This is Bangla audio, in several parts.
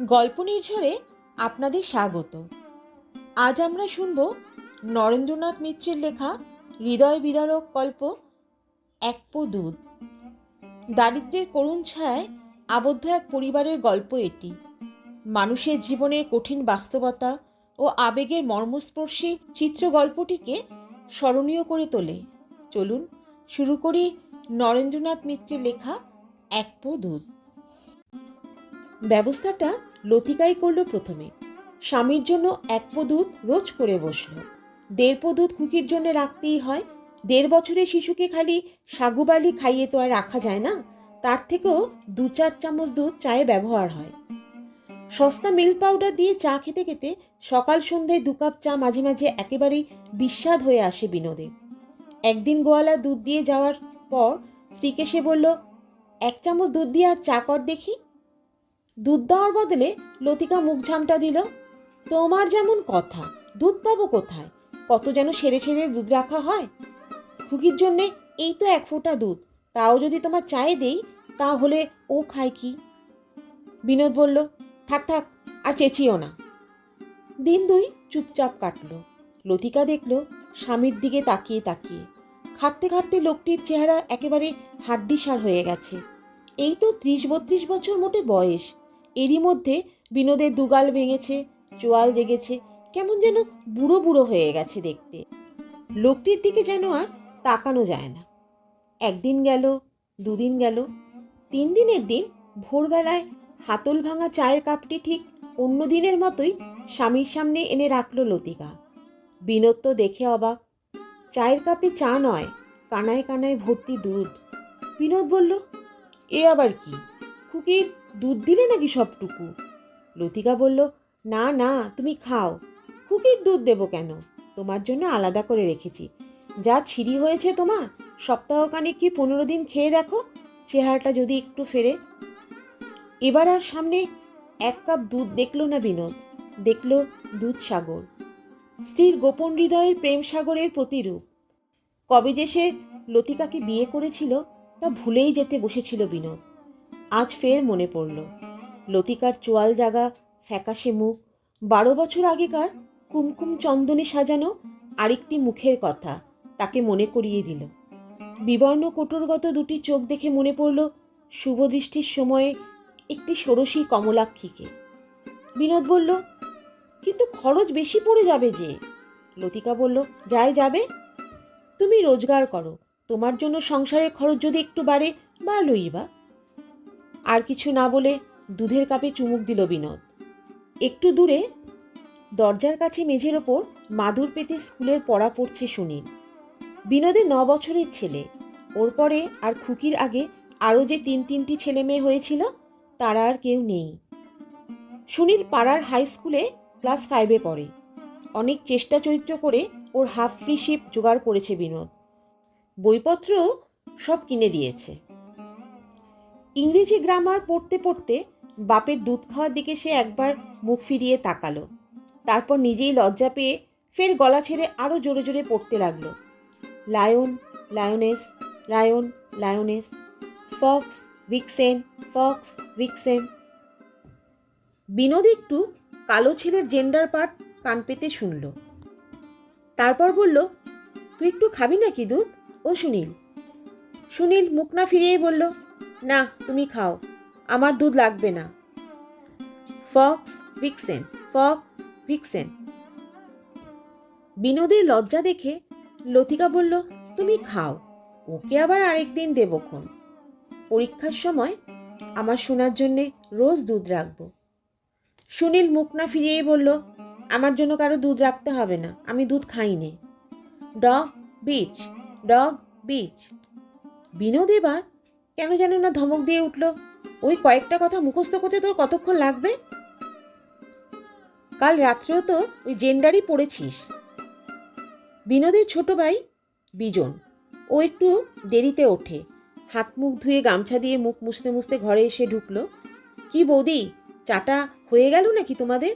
গল্প নির্ঝরে আপনাদের স্বাগত। আজ আমরা শুনব নরেন্দ্রনাথ মিত্রের লেখা হৃদয় বিদারক গল্প, এক পো দুধ। দারিদ্র্যের করুণ ছায়ায় আবদ্ধ এক পরিবারের গল্প এটি। মানুষের জীবনের কঠিন বাস্তবতা ও আবেগের মর্মস্পর্শী চিত্র গল্পটিকে স্মরণীয় করে তোলে। চলুন শুরু করি নরেন্দ্রনাথ মিত্রের লেখা, এক পো দুধ। ব্যবস্থাটা লতিকাই করল প্রথমে। স্বামীর জন্য এক পো দুধ রোজ করে বসল। দেড় পো দুধ খুকির জন্য রাখতেই হয়। দেড় বছরের শিশুকে খালি সাগুবালি খাইয়ে তো আর রাখা যায় না, তার থেকেও দু চার চামচ দুধ চায়ে ব্যবহার হয়। সস্তা মিল্ক পাউডার দিয়ে চা খেতে খেতে সকাল সন্ধ্যায় দু কাপ চা মাঝে মাঝে একেবারেই বিস্বাদ হয়ে আসে বিনোদে। একদিন গোয়ালা দুধ দিয়ে যাওয়ার পর সে বলল, এক চামচ দুধ দিয়ে আর চা কর দেখি। দুধ দেওয়ার বদলে লতিকা মুখ ঝামটা দিল, তোমার যেমন কথা, দুধ পাবো কোথায়? কত যেন সেরে সেরে দুধ রাখা হয়। খুকির জন্যে এই তো এক ফোঁটা দুধ, তাও যদি তোমার চায়ে দেই, তাহলে ও খায় কি? বিনোদ বলল, থাক থাক, আর চেঁচিও না। দিন দুই চুপচাপ কাটলো। লতিকা দেখল স্বামীর দিকে তাকিয়ে তাকিয়ে। খাটতে খাটতে লোকটির চেহারা একেবারে হাড্ডিসার হয়ে গেছে। এই তো ত্রিশ বত্রিশ বছর মোটে বয়স। এরই মধ্যে বিনোদের দুগাল ভেঙেছে, চোয়াল জেগেছে, কেমন যেন বুড়ো বুড়ো হয়ে গেছে দেখতে। লোকটির দিকে যেন আর তাকানো যায় না। একদিন গেল, দুদিন গেল, তিন দিনের দিন ভোরবেলায় হাতল ভাঙা চায়ের কাপটি ঠিক অন্য দিনের মতোই স্বামীর সামনে এনে রাখল লতিকা। বিনোদ তো দেখে অবাক। চায়ের কাপে চা নয়, কানায় কানায় ভর্তি দুধ। বিনোদ বলল, এ আবার কি? খুকির দুধ দিলে নাকি সবটুকু? লতিকা বলল, না না, তুমি খাও। খুকির দুধ দেবো কেন? তোমার জন্য আলাদা করে রেখেছি। যা ছিরি হয়েছে তোমার, সপ্তাহখানেক কি পনেরো দিন খেয়ে দেখো? চেহারাটা যদি একটু ফেরে। এবার আর সামনে এক কাপ দুধ দেখল না বিনোদ। দেখল দুধ সাগর। স্ত্রীর গোপন হৃদয়ের প্রেম সাগরের প্রতিরূপ। কবে যে সে লতিকাকে বিয়ে করেছিল, তা ভুলেই যেতে বসেছিল বিনোদ। আজ ফের মনে পড়ল। লতিকার চোয়াল জাগা, ফ্যাকাশে মুখ। বারো বছর আগেকার কুমকুম চন্দনে সাজানো আরেকটি মুখের কথা তাকে মনে করিয়ে দিল। বিবর্ণ কোটরগত দুটি চোখ দেখে মনে পড়ল শুভদৃষ্টির সময়ে একটি ষোড়শী কমলাক্ষীকে। বিনোদ বলল, কিন্তু খরচ বেশি পড়ে যাবে যে। লতিকা বলল, যায় যাবে। তুমি রোজগার করো। তোমার জন্য সংসারের খরচ যদি একটু বাড়ে, বাড়লই বা। আর কিছু না বলে দুধের কাপে চুমুক দিল বিনোদ। একটু দূরে দরজার কাছে মেঝের ওপর মাদুর পেতে স্কুলের পড়া পড়ছে সুনীল। বিনোদের ন বছরের ছেলে। ওর পরে আর খুকির আগে আরও যে তিন তিনটি ছেলে মেয়ে হয়েছিল, তারা আর কেউ নেই। সুনীল পাড়ার হাই স্কুলে ক্লাস ফাইভে পড়ে। অনেক চেষ্টা চরিত্র করে ওর হাফ ফ্রিশিপ জোগাড় করেছে বিনোদ। বইপত্র সব কিনে দিয়েছে। ইংরেজি গ্রামার পড়তে পড়তে বাপের দুধ খাওয়ার দিকে সে একবার মুখ ফিরিয়ে তাকালো। তারপর নিজেই লজ্জা পেয়ে ফের গলা ছেড়ে আরও জোরে জোরে পড়তে লাগল। Lion, lioness lion, lioness, fox, vixen fox, vixen. Binod একটু কালো ছেলের জেন্ডার পার্ট কান পেতে শুনল। তারপর বলল, তুই একটু খাবি নাকি দুধ? ও সুনীল। সুনীল মুখ না ফিরিয়েই বলল না, তুমি খাও। আমার দুধ লাগবে না। Fox vixen fox vixen. বিনোদের লজ্জা দেখে লতিকা বলল, তুমি খাও। ওকে আবার আরেকদিন দেবক্ষণ পরীক্ষার সময় আমার শোনার জন্যে রোজ দুধ রাখব। সুনীল মুখ না ফিরিয়েই বলল, আমার জন্য কারও দুধ রাখতে হবে না, আমি দুধ খাই নে dog bitch dog bitch. Binod এবার কেন যেন না ধমক দিয়ে উঠল। ওই কয়েকটা কথা মুখস্থ করতে তোর কতক্ষণ লাগবে? কাল রাত্রেও তো ওই জেন্ডারই পড়েছিস। বিনোদের ছোট ভাই বিজন, ও একটু দেরিতে ওঠে। হাত মুখ ধুয়ে গামছা দিয়ে মুখ মুছতে মুছতে ঘরে এসে ঢুকলো। কি বৌদি, চাটা হয়ে গেল নাকি তোমাদের?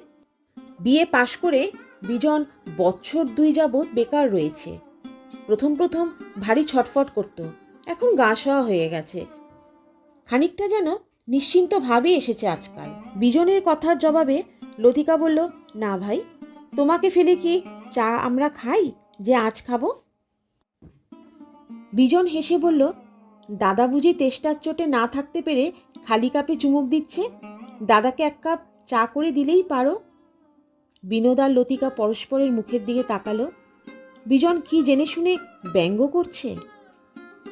বিয়ে পাশ করে বিজন বছর দুই যাবৎ বেকার রয়েছে। প্রথম প্রথম ভারী ছটফট করত। এখন গা সওয়া হয়ে গেছে। খানিকটা যেন নিশ্চিন্ত ভাবে এসেছে আজকাল। বিজনের কথার জবাবে লতিকা বলল, না ভাই, তোমাকে ফেলে কি চা আমরা খাই? যে আজ খাব? বিজন হেসে বলল, দাদা বুঝি তেষ্টার চোটে না থাকতে পেরে খালি কাপে চুমুক দিচ্ছে? দাদাকে এক কাপ চা করে দিলেই পারো? বিনোদ আর লতিকা পরস্পরের মুখের দিকে তাকালো। বিজন কি জেনে শুনে ব্যঙ্গ করছে?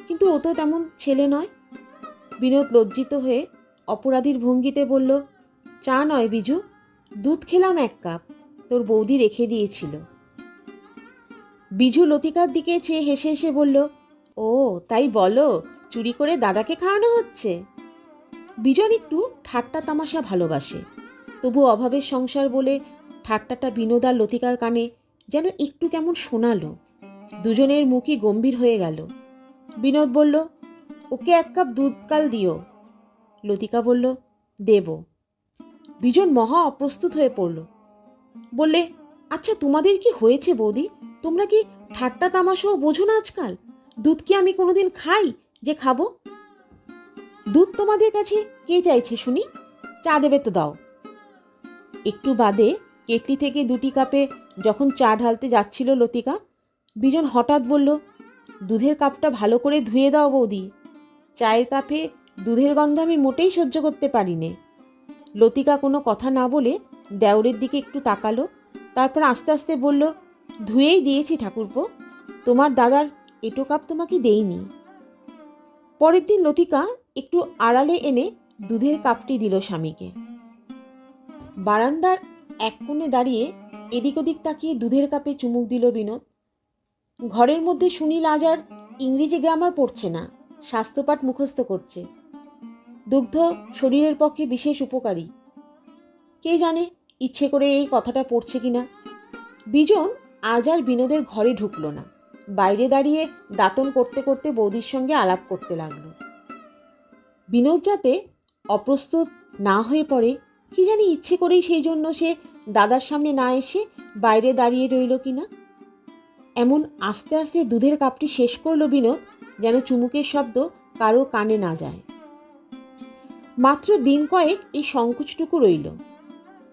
কিন্তু ও তো তেমন ছেলে নয়। বিনোদ লজ্জিত হয়ে অপরাধীর ভঙ্গিতে বলল, চা নয় বিজু, দুধ খেলাম এক কাপ, তোর বৌদি রেখে দিয়েছিল। বিজু লতিকার দিকে চেয়ে হেসে হেসে বলল, ও, তাই বলো, চুরি করে দাদাকে খাওয়ানো হচ্ছে? বিজন একটু ঠাট্টা তামাশা ভালোবাসে, তবু অভাবের সংসার বলে ঠাট্টাটা বিনোদার লতিকার কানে যেন একটু কেমন শোনালো। দুজনের মুখই গম্ভীর হয়ে গেল। বিনোদ বলল ওকে এক কাপ দুধ কাল দিও। লতিকা বলল, দেব। বিজন মহা অপ্রস্তুত হয়ে পড়ল। বললে আচ্ছা তোমাদের কি হয়েছে বৌদি? তোমরা কি ঠাট্টা তামাশাও বোঝো না আজকাল? দুধ কি আমি কোনোদিন খাই যে খাব? দুধ তোমাদের কাছে কে চাইছে শুনি? চা দেবে তো দাও। একটু বাদে কেটলি থেকে দুটি কাপে যখন চা ঢালতে যাচ্ছিল লতিকা, বিজন হঠাৎ বলল, দুধের কাপটা ভালো করে ধুয়ে দাও বৌদি। চায়ের কাপে দুধের গন্ধ আমি মোটেই সহ্য করতে পারি নে লতিকা কোনো কথা না বলে দেওরের দিকে একটু তাকালো, তারপর আস্তে আস্তে বলল, ধুয়েই দিয়েছি ঠাকুরপো, তোমার দাদার এটো কাপ তোমাকে দেইনি। পরের দিন লতিকা একটু আড়ালে এনে দুধের কাপটি দিল স্বামীকে। বারান্দার এক কোণে দাঁড়িয়ে এদিক ওদিক তাকিয়ে দুধের কাপে চুমুক দিল বিনোদ। ঘরের মধ্যে সুনীল আজ আর ইংরেজি গ্রামার পড়ছে না। স্বাস্থ্যপাঠ মুখস্থ করছে। দুগ্ধ শরীরের পক্ষে বিশেষ উপকারী। কে জানে ইচ্ছে করে এই কথাটা পড়ছে কিনা? বিজন আজ আর বিনোদের ঘরে ঢুকলো না। বাইরে দাঁড়িয়ে দাতন করতে করতে বৌদির সঙ্গে আলাপ করতে লাগল। বিনোদ যাতে অপ্রস্তুত না হয়ে পড়ে, কি জানি ইচ্ছে করেই সেই জন্য সে দাদার সামনে না এসে বাইরে দাঁড়িয়ে রইল কিনা? এমন আস্তে আস্তে দুধের কাপটি শেষ করল বিনোদ যেন চুমুকের শব্দ কারোর কানে না যায়। মাত্র দিন কয়েক এই সংকোচটুকু রইল।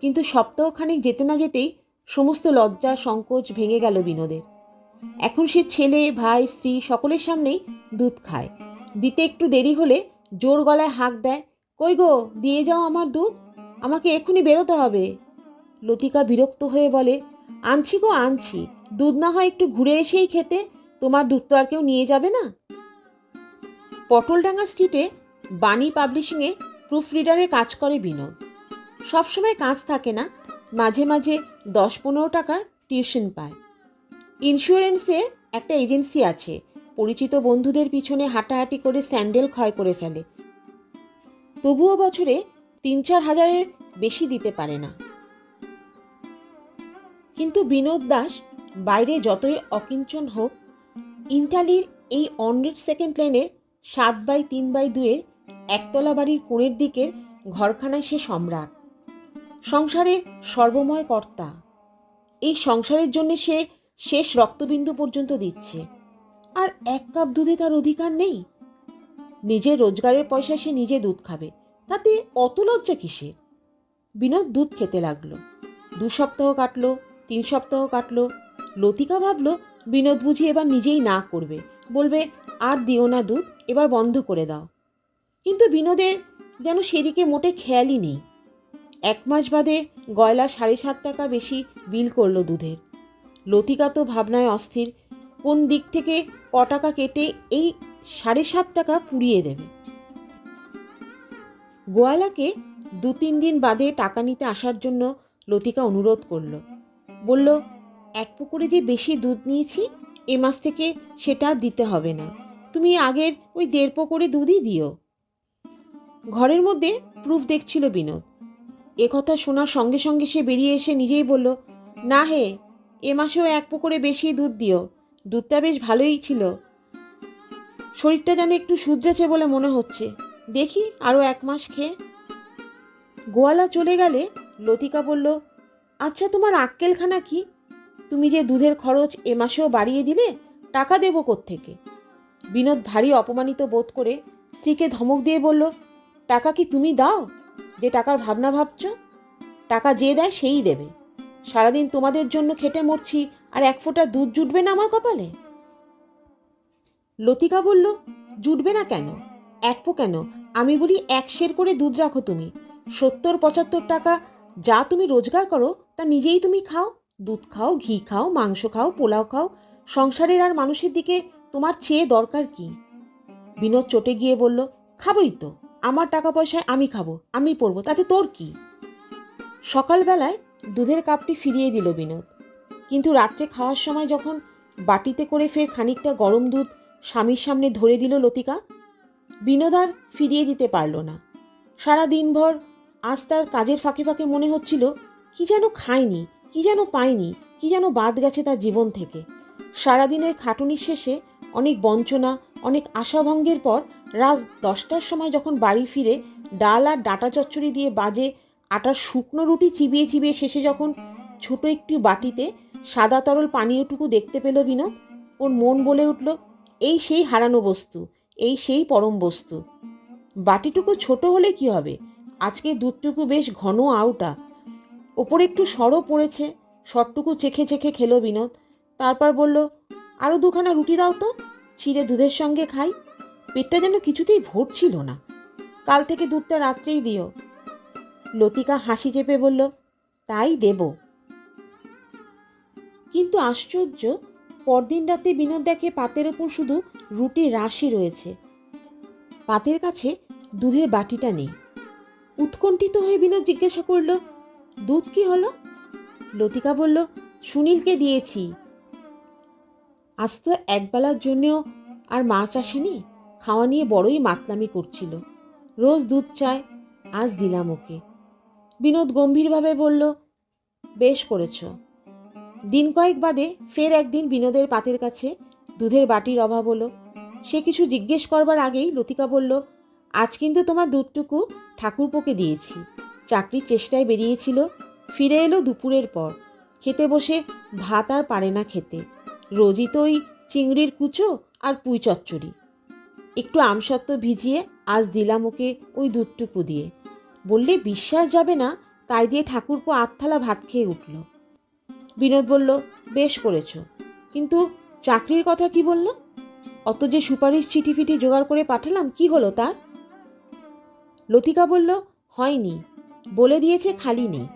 কিন্তু সপ্তাহখানেক যেতে না যেতেই সমস্ত লজ্জা, সংকোচ ভেঙে গেল বিনোদের। এখন সে ছেলে, ভাই, স্ত্রী সকলের সামনেই দুধ খায়। দিতে একটু দেরি হলে জোর গলায় হাঁক দেয়, কই গো, দিয়ে যাও আমার দুধ, আমাকে এক্ষুনি বেরোতে হবে। লতিকা বিরক্ত হয়ে বলে, আনছি গো, আনছি। দুধ না হয় একটু ঘুরে এসেই খেতে, তোমার দুধ তো আর কেউ নিয়ে যাবে না? পটলডাঙ্গা স্ট্রিটে বাণী পাবলিশিংয়ে প্রুফ রিডারের কাজ করে বিনোদ। সবসময় কাজ থাকে না, মাঝে মাঝে দশ পনেরো টাকার টিউশন পায়। ইন্স্যুরেন্সে একটা এজেন্সি আছে, পরিচিত বন্ধুদের পিছনে হাঁটাহাঁটি করে স্যান্ডেল ক্ষয় করে ফেলে। তবুও বছরে তিন চার হাজারের বেশি দিতে পারে না। কিন্তু বিনোদ দাস বাইরে যতই অকিঞ্চন হোক ইন্টালির এই অনরেড সেকেন্ড লেনের সাত বাই তিন বাই দুয়ের একতলা বাড়ির কোণের দিকের ঘরখানায় সে সম্রাট। সংসারের সর্বময় কর্তা। এই সংসারের জন্য সে শেষ রক্তবিন্দু পর্যন্ত দিচ্ছে। আর এক কাপ দুধে তার অধিকার নেই? নিজের রোজগারের পয়সা সে নিজে দুধ খাবে। তাতে অত লজ্জা কিসের? বিনোদ দুধ খেতে লাগল। দু সপ্তাহ কাটলো, তিন সপ্তাহ কাটলো। লতিকা ভাবলো, বিনোদ বুঝি এবার নিজেই না করবে। বলবে আর দিও না দুধ, এবার বন্ধ করে দাও। কিন্তু বিনোদের যেন সেদিকে মোটে খেয়ালই নেই। এক মাস বাদে গয়লা সাড়ে সাত টাকা বেশি বিল করল দুধের। লতিকা তো ভাবনায় অস্থির, কোন দিক থেকে ক টাকা কেটে এই সাড়ে সাত টাকা পুড়িয়ে দেবে? গোয়ালাকে দু তিন দিন বাদে টাকা নিতে আসার জন্য লতিকা অনুরোধ করল। বলল, এক পুকুরে যে বেশি দুধ নিয়েছি, এ মাস থেকে সেটা দিতে হবে না। তুমি আগের ওই দেড় পুকুরে দুধই দিও। ঘরের মধ্যে প্রুফ দেখছিল বিনোদ। এ কথা শোনার সঙ্গে সঙ্গে সে বেরিয়ে এসে নিজেই বলল, না হে, এ মাসেও এক পুকুরে বেশি দুধ দিও। দুধটা বেশ ভালোই ছিল। শরীরটা যেন একটু শুধরেছে বলে মনে হচ্ছে। দেখি আরও এক মাস খেয়ে। গোয়ালা চলে গেলে লতিকা বলল আচ্ছা তোমার আক্কেলখানা কি? তুমি যে দুধের খরচ এ মাসেও বাড়িয়ে দিলে, টাকা দেবো থেকে বিনোদ ভারী অপমানিত বোধ করে স্ত্রীকে ধমক দিয়ে বলল, টাকা কি তুমি দাও? যে টাকার ভাবনা ভাবছ, টাকা যে দেয় সেই দেবে। সারাদিন তোমাদের জন্য খেটে মরছি আর এক ফোঁটা দুধ জুটবে না আমার কপালে? লতিকা বলল, জুটবে না কেন? এক পো কেন? আমি বলি এক শের করে দুধ রাখো তুমি। সত্তর, পঁচাত্তর টাকা যা তুমি রোজগার করো, তা নিজেই তুমি খাও। দুধ খাও, ঘি খাও, মাংস খাও, পোলাও খাও। সংসারের আর মানুষের দিকে তোমার চেয়ে দরকার কি? বিনোদ চটে গিয়ে বলল, খাবই তো। আমার টাকা পয়সায় আমি খাব, আমি পড়ব তাতে তোর কি? সকালবেলায় দুধের কাপটি ফিরিয়ে দিল বিনোদ। কিন্তু রাত্রে খাওয়ার সময় যখন বাটিতে করে ফের খানিকটা গরম দুধ স্বামীর সামনে ধরে দিল লতিকা, বিনোদ আর ফিরিয়ে দিতে পারল না। সারা দিনভর আজ তার কাজের ফাঁকে ফাঁকে মনে হচ্ছিল, কি যেন খায়নি কি যেন পায়নি কি যেন বাদ গেছে তার জীবন থেকে। সারাদিনের খাটুনির শেষে অনেক বঞ্চনা, অনেক আশাভঙ্গের পর রাত দশটার সময় যখন বাড়ি ফিরে, ডাল আর ডাটা চচ্চড়ি দিয়ে বাজে আটার শুকনো রুটি চিবিয়ে চিবিয়ে শেষে যখন ছোট একটি বাটিতে সাদা তরল পানীয়টুকু দেখতে পেল বিনোদ, ওর মন বলে উঠল, এই সেই হারানো বস্তু, এই সেই পরম বস্তু। বাটিটুকু ছোট হলে কি হবে? আজকে দুধটুকু বেশ ঘন আউটা। ওপরে একটু সরও পড়েছে। সরটুকু চেখে চেখে খেলো বিনোদ। তারপর বলল আরও দুখানা রুটি দাও তো, ছিঁড়ে দুধের সঙ্গে খাই। পেটটা যেন কিছুতেই ভরছিল না। কাল থেকে দুধটা রাত্রেই দিও। লতিকা হাসি চেপে বলল, তাই দেব। কিন্তু আশ্চর্য, পরদিন রাতে বিনোদ দেখে পাতের ওপর শুধু রুটির রাশি রয়েছে। পাতের কাছে দুধের বাটিটা নেই। উৎকণ্ঠিত হয়ে বিনোদ জিজ্ঞাসা করল, দুধ কি হলো? লতিকা বলল, সুনীলকে দিয়েছি। আজ তো একবেলার জন্যেও আর মাছ আসেনি? খাওয়া নিয়ে বড়ই মাতলামি করছিল। রোজ দুধ চায়, আজ দিলাম ওকে। বিনোদ গম্ভীরভাবে বলল, বেশ করেছ। দিন কয়েক বাদে ফের একদিন বিনোদের পাতের কাছে দুধের বাটির অভাব হলো। সে কিছু জিজ্ঞেস করবার আগেই লতিকা বলল, আজ কিন্তু তোমার দুধটুকু ঠাকুরপোকে দিয়েছি। চাকরির চেষ্টায় বেরিয়েছিল, ফিরে এলো দুপুরের পর। খেতে বসে ভাত আর পারে না খেতে। রোজই তো ওই চিংড়ির কুচো আর পুঁই চচ্চড়ি। একটু আমসত্ত্ব ভিজিয়ে আজ দিলাম ওকে ওই দুধটুকু দিয়ে। বললে বিশ্বাস যাবে না, তাই দিয়ে ঠাকুরপো আটথালা ভাত খেয়ে উঠল। বিনোদ বলল, বেশ করেছ। কিন্তু চাকরির কথা কি বলল? অত যে সুপারিশ চিঠি ফিটি জোগাড় করে পাঠালাম, কি হলো তার? লতিকা বলল, হয়নি, বলে দিয়েছে খালি নেই।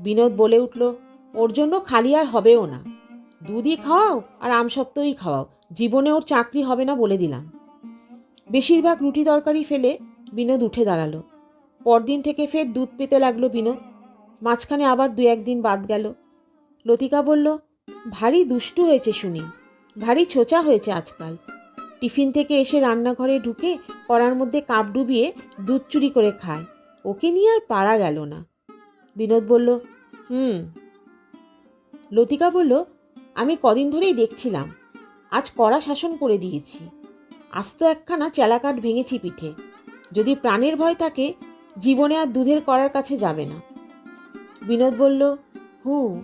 বিনোদ বলে উঠল, ওর জন্য খালি আর হবেও না। দুধই খাওয়াও আর আমসত্ত্বই খাওয়াও। জীবনে ওর চাকরি হবে না বলে দিলাম। বেশিরভাগ রুটি তরকারি ফেলে বিনোদ উঠে দাঁড়াল। পরদিন থেকে ফের দুধ পেতে লাগল বিনোদ। মাঝখানে আবার দু একদিন বাদ গেল। লতিকা বলল, ভারী দুষ্টু হয়েছে শুনি। ভারী ছোচা হয়েছে আজকাল। টিফিন থেকে এসে রান্নাঘরে ঢুকে কড়ার মধ্যে কাপ ডুবিয়ে দুধ চুরি করে খায়। ওকে নিয়ে আর পারা গেল না। বিনোদ বলল, হুম। লতিকা বলল আমি কদিন ধরেই দেখছিলাম। আজ কড়া শাসন করে দিয়েছি। আজ তো একখানা চেলাকাঠ ভেঙেছি পিঠে। যদি প্রাণের ভয় থাকে, জীবনে আর দুধের করার কাছে যাবে না। বিনোদ বলল, হু,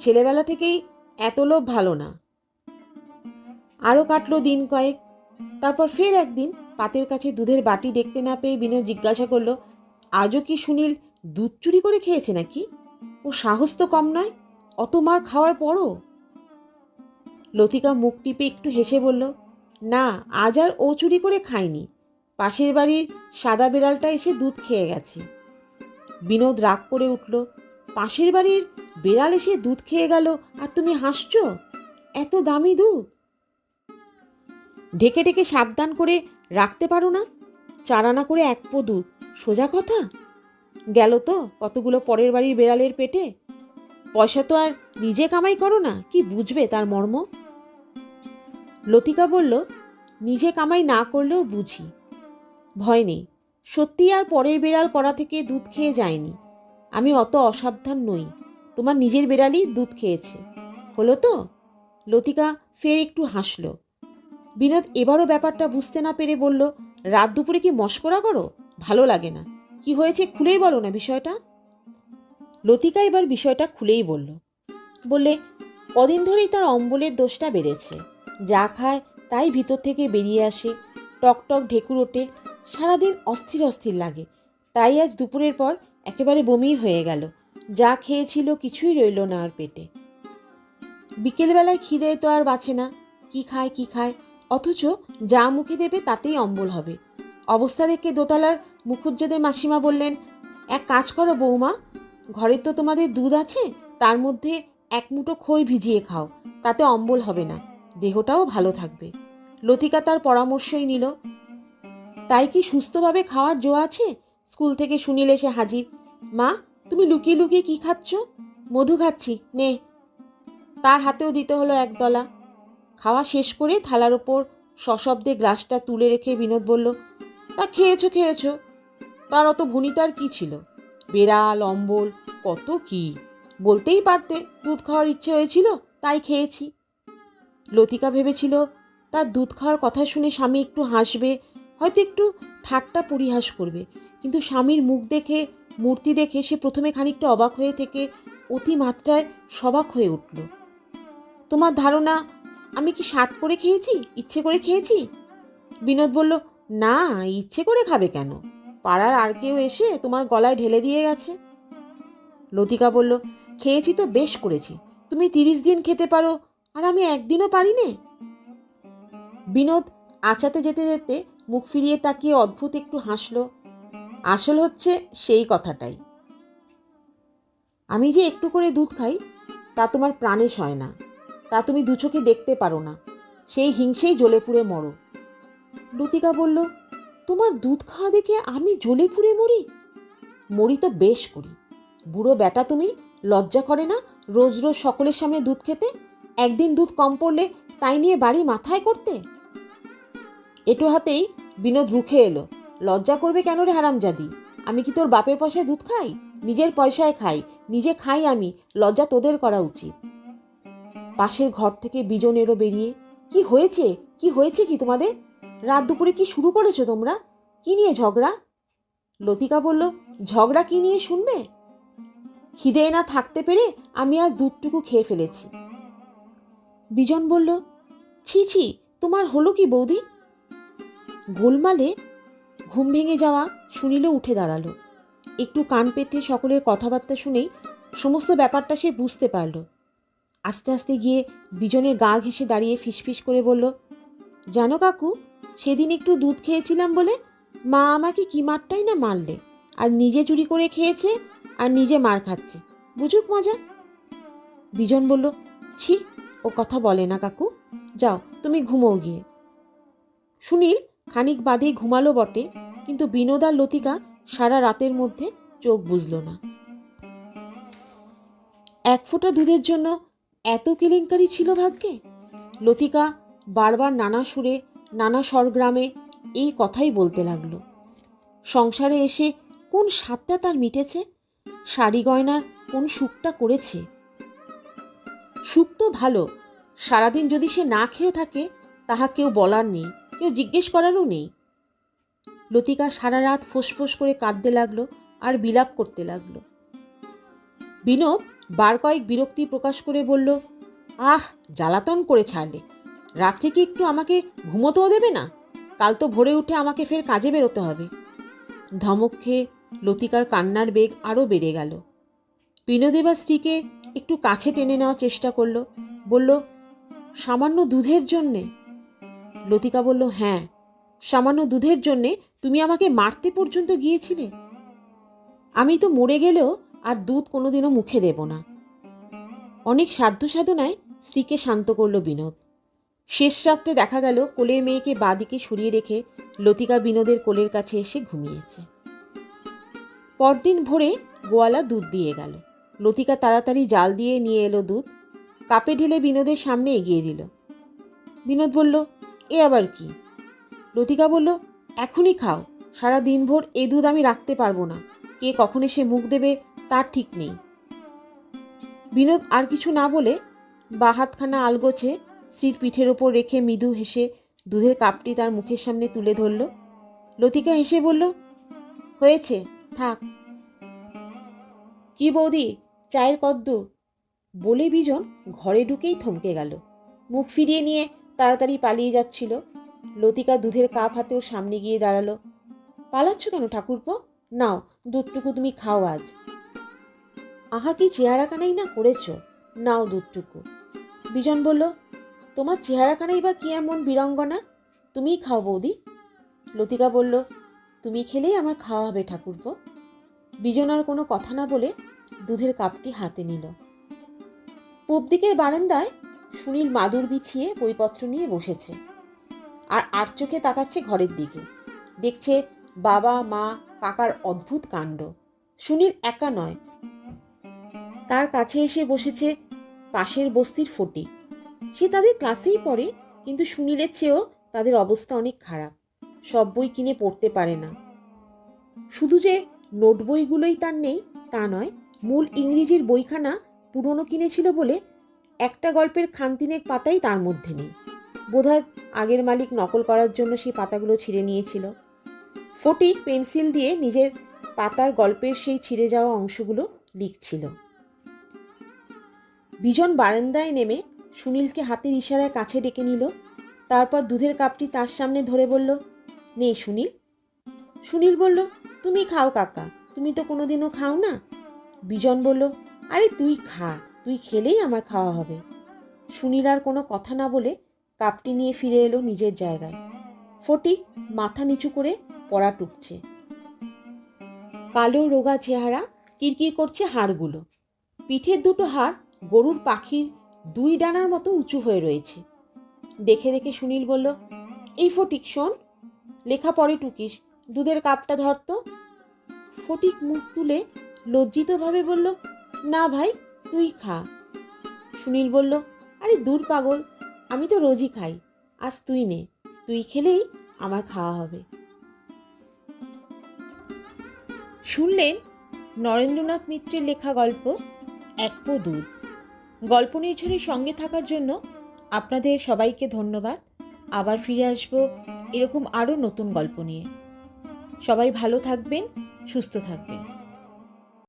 ছেলেবেলা থেকেই এত লোভ ভালো না। আরও কাটলো দিন কয়েক। তারপর ফের একদিন পাতের কাছে দুধের বাটি দেখতে না পেয়ে বিনোদ জিজ্ঞাসা করল, আজও কি সুনীল দুধ চুরি করে খেয়েছে নাকি? ও সাহস তো কম নয়। অত মার খাওয়ার পরও? লতিকা মুখ টিপে একটু হেসে বলল, না, আজ আর ও চুরি করে খায়নি পাশের বাড়ির সাদা বিড়ালটা এসে দুধ খেয়ে গেছে। বিনোদ রাগ করে উঠল, পাশের বাড়ির বিড়াল এসে দুধ খেয়ে গেল, আর তুমি হাসছ? এত দামি দুধ? ঢেকে ঢেকে সাবধান করে রাখতে পারো না? চারানা করে এক পো দুধ সোজা কথা? গেল তো কতগুলো পরের বাড়ির বেড়ালের পেটে? পয়সা তো আর নিজে কামাই করো না, কি বুঝবে তার মর্ম? লতিকা বলল, নিজে কামাই না করলেও বুঝি। ভয় নেই, সত্যি আর পরের বেড়াল করা থেকে দুধ খেয়ে যায়নি। আমি অত অসাবধান নই, তোমার নিজের বেড়ালই দুধ খেয়েছে। হলো তো? লতিকা ফের একটু হাসল। বিনোদ এবারও ব্যাপারটা বুঝতে না পেরে বলল, রাত দুপুরে কি মস্করা করো? ভালো লাগে না। কি হয়েছে খুলেই বলো না বিষয়টা। লতিকা এবার বিষয়টা খুলেই বলল। বললে, কদিন ধরেই তার অম্বলের দোষটা বেড়েছে। যা খায় তাই ভিতর থেকে বেরিয়ে আসে। টক টক ঢেকুর ওঠে। সারাদিন অস্থির অস্থির লাগে। তাই আজ দুপুরের পর একেবারে বমি হয়ে গেল। যা খেয়েছিল কিছুই রইল না আর পেটে। বিকেলবেলায় খিদে তো আর বাঁচে না। কি খায় কি খায়? অথচ যা মুখে দেবে তাতেই অম্বল হবে। অবস্থা দেখে দোতলার মুখুজ্জেদের মাসিমা বললেন, এক কাজ করো বৌমা ঘরে তো তোমাদের দুধ আছে, তার মধ্যে এক মুঠো খই ভিজিয়ে খাও, তাতে অম্বল হবে না, দেহটাও ভালো থাকবে। লতিকা তার পরামর্শই নিল। তাই কি সুস্থভাবে খাওয়ার জো আছে? স্কুল থেকে সুনীল এসে হাজির। মা, তুমি লুকিয়ে লুকিয়ে কি খাচ্ছ? মধু খাচ্ছি, নে। তার হাতেও দিতে হলো এক দলা। খাওয়া শেষ করে থালার ওপর সশব্দে গ্লাসটা তুলে রেখে বিনোদ বলল, তা খেয়েছো খেয়েছো। তার অত ভুনিতার কি ছিল? বেড়াল, অম্বল, কত কি? বলতেই পারতে দুধ খাওয়ার ইচ্ছে হয়েছিল, তাই খেয়েছি। লতিকা ভেবেছিল, তার দুধ খাওয়ার কথা শুনে স্বামী একটু হাসবে, হয়তো একটু ঠাট্টা পরিহাস করবে। কিন্তু স্বামীর মুখ দেখে, মূর্তি দেখে সে প্রথমে খানিকটা অবাক হয়ে থেকে অতিমাত্রায় সবাক হয়ে উঠল। তোমার ধারণা, আমি কি স্বাদ করে খেয়েছি? ইচ্ছে করে খেয়েছি? বিনোদ বলল, না, ইচ্ছে করে খাবে কেন? পাড়ার আর কেউ এসে তোমার গলায় ঢেলে দিয়ে গেছে? লতিকা বলল, খেয়েছি তো, বেশ করেছি। তুমি তিরিশ দিন খেতে পারো, আর আমি একদিনও পারি নে বিনোদ আচাতে যেতে যেতে মুখ ফিরিয়ে তাকিয়ে অদ্ভুত একটু হাসল। আসল হচ্ছে সেই কথাটাই। আমি যে একটু করে দুধ খাই, তা তোমার প্রাণে সয় না। তা তুমি দু চোখে দেখতে পারো না। সেই হিংসেই জ্বলে পুড়ে মরো। লতিকা বলল তোমার দুধ খাওয়া দেখে আমি জ্বলে পুড়ে মরি? মরি তো বেশ করি। বুড়ো বেটা তুমি, লজ্জা করে না রোজ রোজ সকলের সামনে দুধ খেতে? একদিন দুধ কম পড়লে তাই নিয়ে বাড়ি মাথায় করতে? এটো হাতেই বিনোদ রুখে এলো। লজ্জা করবে কেন রে হারামজাদি? আমি কি তোর বাপের পয়সায় দুধ খাই? নিজের পয়সায় খাই। নিজে খাই আমি। লজ্জা তোদের করা উচিত। পাশের ঘর থেকে বিজন এলো বেরিয়ে। কি হয়েছে? কি হয়েছে কি তোমাদের? রাত দুপুরে কি শুরু করেছ তোমরা? কি নিয়ে ঝগড়া? লতিকা বলল, ঝগড়া কি নিয়ে শুনবে? খিদে না থাকতে পেরে আমি আজ দুধটুকু খেয়ে ফেলেছি। বিজন বলল, ছি ছি, তোমার হলো কি বৌদি? গোলমালে ঘুম ভেঙে যাওয়া শুনিল উঠে দাঁড়াল। একটু কান পেতে সকলের কথাবার্তা শুনেই সমস্ত ব্যাপারটা সে বুঝতে পারল। আস্তে আস্তে গিয়ে বিজনের গা ঘেঁষে দাঁড়িয়ে ফিসফিস করে বলল, জানো কাকু সেদিন একটু দুধ খেয়েছিলাম বলে মা আমাকে কি মারটাই না মারলে। আর নিজে চুরি করে খেয়েছে আর নিজে মার খাচ্ছে। বুঝুক মজা। বিজন বলল, ছি, ও কথা বলে না কাকু। যাও, তুমি ঘুমোও গিয়ে। সুনীল খানিক বাদেই ঘুমালো বটে, কিন্তু বিনোদ আর লতিকা সারা রাতের মধ্যে চোখ বুঝল না। এক ফোঁটা দুধের জন্য এত কেলেঙ্কারি ছিল ভাগ্যে? লতিকা বারবার নানা সুরে নানা স্বরগ্রামে এই কথাই বলতে লাগল। সংসারে এসে কোন স্বাদটা তার মিটেছে? শাড়ি গয়নার কোন সুখটা করেছে? সুখ তো ভালো, সারাদিন যদি সে না খেয়ে থাকে, তাহা কেউ বলার নেই, কেউ জিজ্ঞেস করারও নেই। লতিকা সারা রাত ফোঁস করে কাঁদতে লাগল আর বিলাপ করতে লাগল। বিনোদ বার কয়েক বিরক্তি প্রকাশ করে বলল, আহ, জ্বালাতন করে ছাড়লে রাত্রে কি একটু আমাকে ঘুমোতেও দেবে না? কাল তো ভোরে উঠে আমাকে ফের কাজে বেরোতে হবে। ধমক খেয়ে লতিকার কান্নার বেগ আরও বেড়ে গেল। বিনোদেবা স্ত্রীকে একটু কাছে টেনে নেওয়ার চেষ্টা করল। বলল, সামান্য দুধের জন্যে? লতিকা বলল হ্যাঁ সামান্য দুধের জন্যে। তুমি আমাকে মারতে পর্যন্ত গিয়েছিলে। আমি তো মরে গেলেও আর দুধ কোনোদিনও মুখে দেব না। অনেক সাধ্য সাধনায় স্ত্রীকে শান্ত করল বিনোদ। শেষ রাত্রে দেখা গেল কোলের মেয়েকে বাদিকে সরিয়ে রেখে লতিকা বিনোদের কোলের কাছে এসে ঘুমিয়েছে। পরদিন ভোরে গোয়ালা দুধ দিয়ে গেল। লতিকা তাড়াতাড়ি জাল দিয়ে নিয়ে এলো দুধ, কাপে ঢেলে বিনোদের সামনে এগিয়ে দিল। বিনোদ বলল, এ আবার কি? লতিকা বলল, এখনই খাও, সারা দিনভর এ দুধ আমি রাখতে পারব না, কে কখন এসে মুখ দেবে তার ঠিক নেই। বিনোদ আর কিছু না বলে বা হাতখানা আলগোছে স্ত্রীর পিঠের ওপর রেখে মৃদু হেসে দুধের কাপটি তার মুখের সামনে তুলে ধরল। লতিকা হেসে বলল, হয়েছে, থাক। কি বৌদি, চায়ের কদ্দূর বলে বিজন ঘরে ঢুকেই থমকে গেল। মুখ ফিরিয়ে নিয়ে তাড়াতাড়ি পালিয়ে যাচ্ছিল। লতিকা দুধের কাপ হাতে ওর সামনে গিয়ে দাঁড়াল। পালাচ্ছ কেন ঠাকুরপো? নাও, দুধটুকু তুমি খাও আজ। আহা, কি চেহারা কানাই না করেছ? নাও দুধটুকু। বিজন বলল তোমার চেহারা কানাই বা কি এমন বীরঙ্গনা? তুমিই খাও বৌদি। লতিকা বলল, তুমি খেলেই আমার খাওয়া হবে ঠাকুরপো। বিজন আর কোনো কথা না বলে দুধের কাপটি হাতে নিল। পূব দিকের বারান্দায় সুনীল মাদুর বিছিয়ে বইপত্র নিয়ে বসেছে আর আর চোখে তাকাচ্ছে ঘরের দিকে। দেখছে বাবা, মা, কাকার অদ্ভুত কাণ্ড। সুনীল একা নয়। তার কাছে এসে বসেছে পাশের বস্তির ফটিক। সে তাদের ক্লাসেই পড়ে, কিন্তু সুনীলের চেয়েও তাদের অবস্থা অনেক খারাপ। সব বই কিনে পড়তে পারে না। শুধু যে নোট বইগুলোই তার নেই, তা নয়, মূল ইংরেজির বইখানা পুরনো কিনেছিল বলে একটা গল্পের খানতিনেক পাতাই তার মধ্যে নেই। বোধহয় আগের মালিক নকল করার জন্য সেই পাতাগুলো ছিঁড়ে নিয়েছিল। ফটিক পেন্সিল দিয়ে নিজের পাতার গল্পের সেই ছিঁড়ে যাওয়া অংশগুলো লিখছিল। বিজন বারান্দায় নেমে সুনীলকে হাতের ইশারায় কাছে ডেকে নিল। তারপর দুধের কাপটি তার সামনে ধরে বলল, নে সুনীল। সুনীল বলল, তুমি খাও কাকা, তুমি তো কোনোদিনও খাও না? বিজন বলল, আরে তুই খা, তুই খেলেই আমার খাওয়া হবে। সুনীল আর কোনো কথা না বলে কাপটি নিয়ে ফিরে এলো নিজের জায়গায়। ফটিক মাথা নিচু করে পড়া টুকছে। কালো রোগা চেহারা, কিরকির করছে হাড়গুলো। পিঠের দুটো হাড় গরুর পাখির দুই ডানার মতো উঁচু হয়ে রয়েছে। দেখে দেখে সুনীল বলল, এই ফটিক শোন, লেখা পরে টুকিস, দুধের কাপটা ধরতো ফটিক মুখ তুলে লজ্জিতভাবে বলল, না ভাই, তুই খা। সুনীল বলল, আরে দূর পাগল, আমি তো রোজই খাই, আজ তুই নে, তুই খেলেই আমার খাওয়া হবে। শুনলেন নরেন্দ্রনাথ মিত্রের লেখা গল্প, এক পো দুধ গল্প নির্ঝরের সঙ্গে থাকার জন্য আপনাদের সবাইকে ধন্যবাদ। আবার ফিরে আসব এরকম আরও নতুন গল্প নিয়ে। সবাই ভালো থাকবেন, সুস্থ থাকবেন।